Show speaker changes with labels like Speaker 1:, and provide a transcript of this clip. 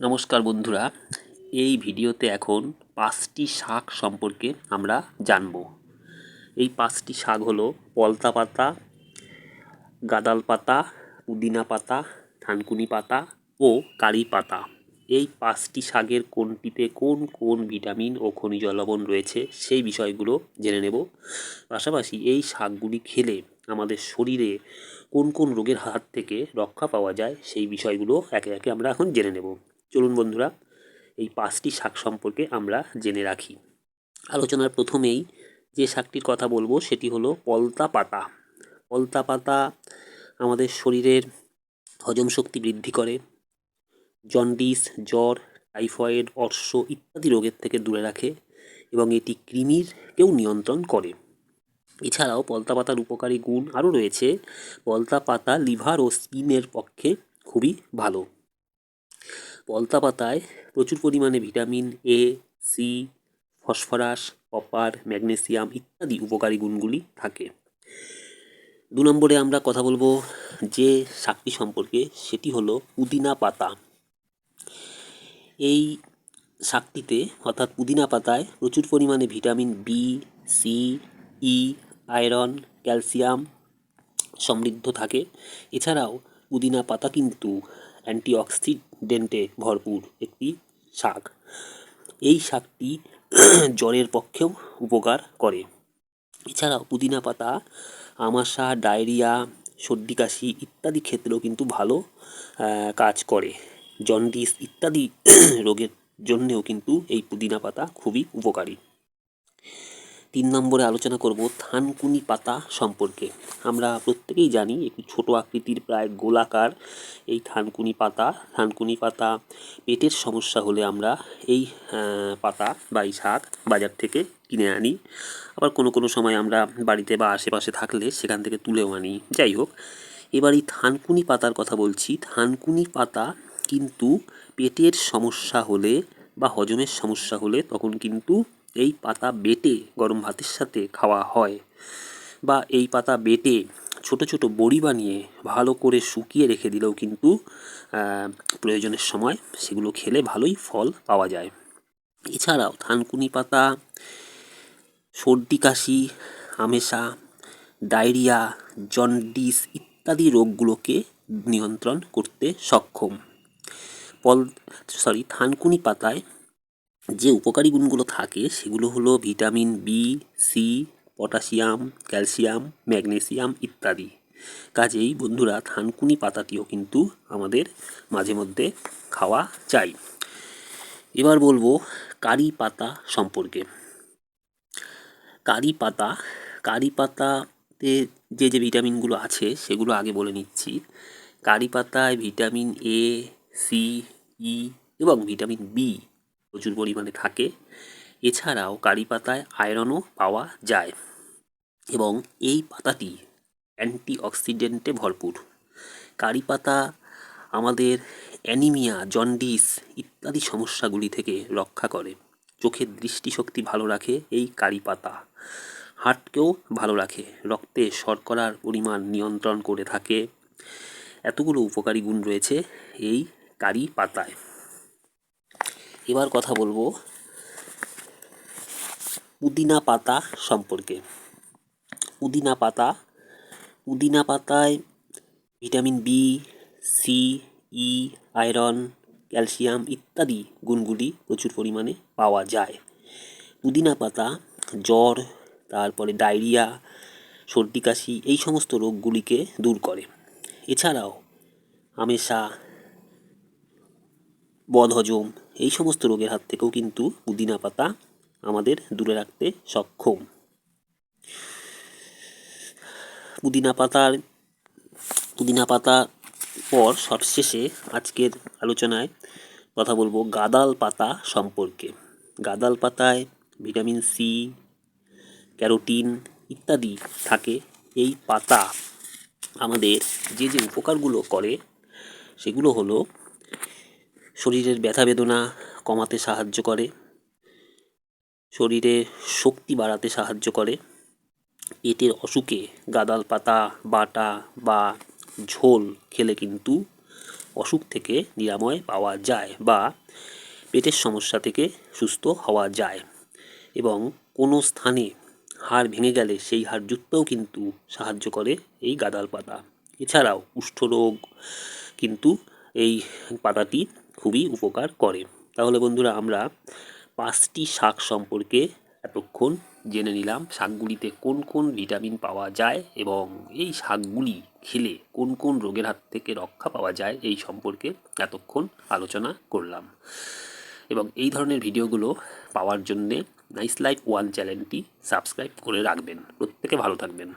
Speaker 1: নমস্কার বন্ধুরা, এই ভিডিওতে এখন পাঁচটি শাক সম্পর্কে আমরা জানব। এই পাঁচটি শাক হলো পলতা পাতা, গাদাল পাতা, পুদিনা পাতা, থানকুনি পাতা ও কারি পাতা। এই পাঁচটি শাকের কোনটিতে কোন কোন ভিটামিন ও খনিজ লবণ রয়েছে সেই বিষয়গুলো জেনে নেব। পাশাপাশি এই শাকগুলি খেলে আমাদের শরীরে কোন কোন রোগের হাত থেকে রক্ষা পাওয়া যায় সেই বিষয়গুলো একে একে আমরা এখন জেনে নেব। চলুন বন্ধুরা, এই পাঁচটি শাক সম্পর্কে আমরা জেনে রাখি। আলোচনার প্রথমেই যে শাকটির কথা বলব, সেটি হলো পলতা পাতা। পলতা পাতা আমাদের শরীরের হজম শক্তি বৃদ্ধি করে। জন্ডিস, জ্বর, টাইফয়েড, অর্শ ইত্যাদি রোগের থেকে দূরে রাখে এবং এটি কৃমিরকেও নিয়ন্ত্রণ করে। এছাড়াও পলতা পাতার উপকারী গুণ আরও রয়েছে। পলতা পাতা লিভার ও স্কিনের পক্ষে খুবই ভালো। পলতা পাতায় প্রচুর পরিমাণে vitamin A C phosphorus, copper, magnesium ইত্যাদি উপকারী গুণগুলি থাকে। দু নম্বরে আমরা কথা বলব যে শাকটি সম্পর্কে, সেটি হলো পুদিনা পাতা। এই শাকটিতে অর্থাৎ পুদিনা পাতায় প্রচুর পরিমাণে vitamin B C E iron, calcium সমৃদ্ধ থাকে। এছাড়াও পুদিনা পাতা কিন্তু অ্যান্টিঅক্সিডেন্টে ভরপুর একটি শাক। এই শাকটি জ্বরের পক্ষেও উপকার করে। এছাড়াও পুদিনা পাতা, আমাশা, ডায়রিয়া, সর্দি কাশি ইত্যাদি ক্ষেত্রেও কিন্তু ভালো কাজ করে। জন্ডিস ইত্যাদি রোগের জন্যেও কিন্তু এই পুদিনা পাতা খুবই উপকারী। তিন নম্বরে আলোচনা করব থানকুনি পাতা সম্পর্কে। আমরা প্রত্যেকেই জানি একটি ছোট আকৃতির প্রায় গোলাকার এই থানকুনি পাতা। থানকুনি পাতা পেটের সমস্যা হলে আমরা এই পাতা বা এই শাক বাজার থেকে কিনে আনি। আবার কোনো কোনো সময় আমরা বাড়িতে বা আশেপাশে থাকলে সেখান থেকে তুলেও আনি। যাই হোক, এবার এই থানকুনি পাতার কথা বলছি। থানকুনি পাতা কিন্তু পেটের সমস্যা হলে বা হজমের সমস্যা হলে তখন কিন্তু এই পাতা বেটে গরম ভাতের সাথে খাওয়া হয় বা এই পাতা বেটে ছোট ছোট বড়ি বানিয়ে ভালো করে শুকিয়ে রেখে দিলেও কিন্তু প্রয়োজনের সময় সেগুলো খেলে ভালোই ফল পাওয়া যায়। এছাড়াও থানকুনি পাতা, সর্দি কাশি, আমেশা, ডায়রিয়া, জন্ডিস ইত্যাদি রোগগুলোকে নিয়ন্ত্রণ করতে সক্ষম। পল সরি থানকুনি পাতায় যে উপকারী গুণগুলো থাকে সেগুলো হলো vitamin B C potassium, calcium, magnesium ইত্যাদি। কাজেই বন্ধুরা থানকুনি পাতাটিও কিন্তু আমাদের মাঝে মধ্যে খাওয়া চাই। এবার বলব কারি পাতা সম্পর্কে। কারি পাতা, কারি পাতাতে যে যে ভিটামিনগুলো আছে সেগুলো আগে বলে নিচ্ছি। কারি পাতায় ভিটামিন এ সি ই এবং ভিটামিন বি প্রচুর পরিমাণে থাকে। এছাড়াও কারি পাতায় আয়রনও পাওয়া যায় এবং এই পাতাটি অ্যান্টিঅক্সিডেন্টে ভরপুর। কারি পাতা, আমাদের অ্যানিমিয়া, জন্ডিস ইত্যাদি সমস্যাগুলি থেকে রক্ষা করে। চোখের দৃষ্টিশক্তি ভালো রাখে এই কারি পাতা। হার্টকেও ভালো রাখে। রক্তে শর্করার পরিমাণ নিয়ন্ত্রণ করে থাকে। এতগুলো উপকারী গুণ রয়েছে এই কারি পাতায়। এবার কথা বলব পুদিনা পাতা সম্পর্কে। পুদিনা পাতা, পুদিনা পাতায় vitamin B C E iron, calcium ইত্যাদি গুণগুলি প্রচুর পরিমাণে পাওয়া যায়। পুদিনা পাতা, জ্বর, তারপরে ডায়রিয়া, সর্দি, কাশি এই সমস্ত রোগগুলিকে দূর করে। এছাড়াও আমেশা, বদহজম এই সমস্ত রোগের হাত থেকেও কিন্তু পুদিনা পাতা আমাদের দূরে রাখতে সক্ষম। পুদিনা পাতার, পুদিনা পাতা পর সবশেষে আজকের আলোচনায় কথা বলব গাদাল পাতা সম্পর্কে। গাদাল পাতায় ভিটামিন সি, ক্যারোটিন ইত্যাদি থাকে। এই পাতা আমাদের যে যে উপকারগুলো করে, সেগুলো হলো শরীরের ব্যথা বেদনা কমাতে সাহায্য করে। শরীরে শক্তি বাড়াতে সাহায্য করে। পেটের অসুখে গাদাল পাতা, বাটা বা ঝোল খেলে কিন্তু অসুখ থেকে নিরাময় পাওয়া যায় বা পেটের সমস্যা থেকে সুস্থ হওয়া যায় এবং কোনো স্থানে হাড় ভেঙে গেলে সেই হাড় জুততেও কিন্তু সাহায্য করে এই গাঁদাল পাতা। এছাড়াও কুষ্ঠরোগ কিন্তু এই পাতাটি খুবই উপকার করে। তাহলে বন্ধুরা আমরা পাঁচটি শাক সম্পর্কে এতক্ষণ জেনে নিলাম, শাকগুলিতে কোন কোন ভিটামিন পাওয়া যায় এবং এই শাকগুলি খেলে কোন কোন রোগের হাত থেকে রক্ষা পাওয়া যায় এই সম্পর্কে এতক্ষণ আলোচনা করলাম। এবং এই ধরনের ভিডিওগুলো পাওয়ার জন্যে নাইস লাইফ ওয়ান চ্যানেলটি সাবস্ক্রাইব করে রাখবেন। প্রত্যেকে ভালো থাকবেন।